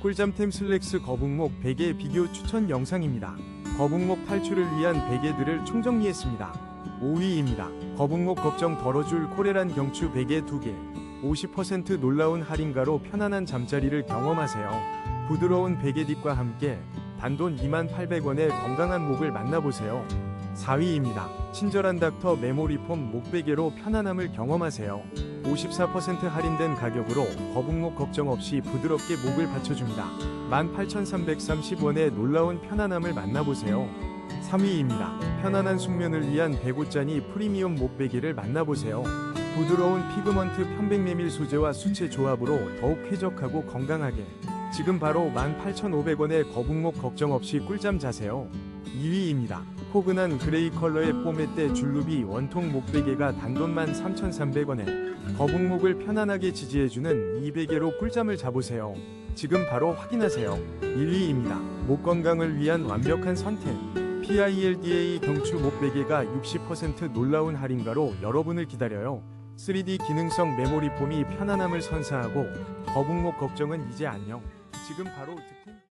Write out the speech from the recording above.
꿀잠템 슬랙스 거북목 베개 비교 추천 영상입니다. 거북목 탈출을 위한 베개들을 총정리했습니다. 5위입니다. 거북목 걱정 덜어줄 코레란 경추 베개 2개. 50% 놀라운 할인가로 편안한 잠자리를 경험하세요. 부드러운 베개 딥과 함께 단돈 28,800원의 건강한 목을 만나보세요. 4위입니다. 친절한 닥터 메모리폼 목베개로 편안함을 경험하세요. 54% 할인된 가격으로 거북목 걱정 없이 부드럽게 목을 받쳐줍니다. 18,330원의 놀라운 편안함을 만나보세요. 3위입니다. 편안한 숙면을 위한 배고짜니 프리미엄 목베개를 만나보세요. 부드러운 피그먼트 편백메밀 소재와 수채 조합으로 더욱 쾌적하고 건강하게 지금 바로 18,500원의 거북목 걱정 없이 꿀잠 자세요. 2위입니다. 포근한 그레이 컬러의 뽀메떼 줄루비 원통 목베개가 단돈 13,300원에 거북목을 편안하게 지지해주는 이 베개로 꿀잠을 자보세요. 지금 바로 확인하세요. 1위입니다. 목 건강을 위한 완벽한 선택. PILDA 경추 목베개가 60% 놀라운 할인가로 여러분을 기다려요. 3D 기능성 메모리 폼이 편안함을 선사하고 거북목 걱정은 이제 안녕. 지금 바로 득템.